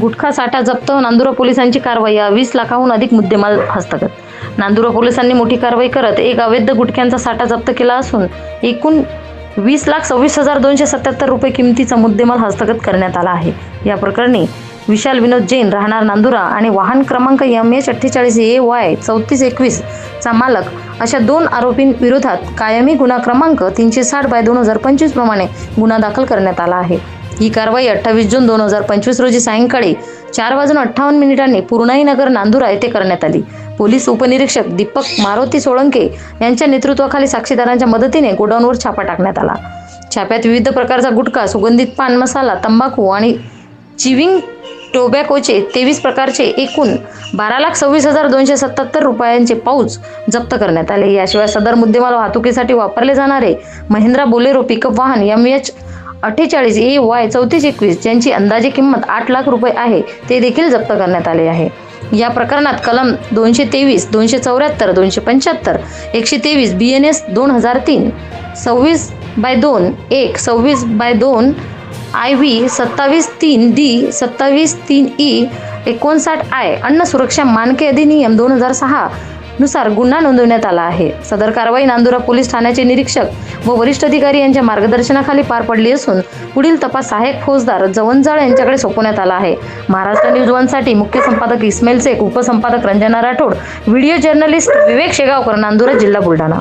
गुटखा साठा जप्त नांदुरा पोलिसांची कारवाई वीस लाखाहून अधिक मुद्देमाल हस्तगत. नांदुरा पोलिसांनी मोठी कारवाई करत एक अवैध गुटख्यांचा साठा जप्त केला असून एकूण वीस लाख सव्वीस हजार दोनशे सत्याहत्तर रुपये किमतीचा मुद्देमाल हस्तगत करण्यात आला आहे. या प्रकरणी विशाल विनोद जैन राहणार नांदुरा आणि वाहन क्रमांक एम एच अठ्ठेचाळीस ए वाय चौतीस एकवीस चा मालक अशा दोन आरोपींविरोधात कायमी गुन्हा क्रमांक तीनशे साठ बाय दोन हजार पंचवीस प्रमाणे गुन्हा दाखल करण्यात आला आहे. ही कारवाई अठ्ठावीस जून दोन हजार पंचवीस रोजी सायंकाळी चार वाजून अठ्ठावन्न मिनिटांनी पूर्णाई नगर नांदुरा येथे करण्यात आली. पोलीस उपनिरीक्षक दीपक मारुती सोळंके यांच्या नेतृत्वाखाली साक्षीदारांच्या मदतीने गोडाऊनवर छापा टाकण्यात आला. छाप्यात विविध प्रकारचा गुटखा सुगंधित पान मसाला तंबाखू आणि चिविंग टोबॅकोचे तेवीस प्रकारचे एकूण बारा लाख सव्वीस हजार दोनशे सत्याहत्तर रुपयांचे पाऊच जप्त करण्यात आले. याशिवाय सदर मुद्देमाल वाहतुकीसाठी वापरले जाणारे महिंद्रा बोलेरो पिकअप वाहन एम एच अठ्ठेचाळीस ए वाय चौतीस एकवीस ज्यांची अंदाजे किंमत आठ लाख रुपये आहे ते देखील जप्त करण्यात आले आहे. या प्रकरणात कलम दोनशे तेवीस दोनशे चौऱ्याहत्तर दोनशे पंच्याहत्तर एकशे तेवीस बी एन एस दोन हजार तीन सव्वीस बाय दोन एक सव्वीस बाय दोन आय व्ही सत्तावीस तीन डी सत्तावीस तीन ई एकोणसाठ आय अन्न सुरक्षा मानके अधिनियम दोन हजार सहा नुसार गुन्हा नोंदवण्यात आला आहे. सदर कारवाई नांदुरा पोलीस ठाण्याचे निरीक्षक व वरिष्ठ अधिकारी यांच्या मार्गदर्शनाखाली पार पडली असून पुढील तपास सहाय्यक फौजदार जवंजाळ यांच्याकडे सोपवण्यात आला आहे. महाराष्ट्र न्यूज वनसाठी मुख्य संपादक इस्माईल शेख उपसंपादक रंजना राठोड व्हिडिओ जर्नलिस्ट विवेक शेगावकर नांदुरा जिल्हा बुलढाणा.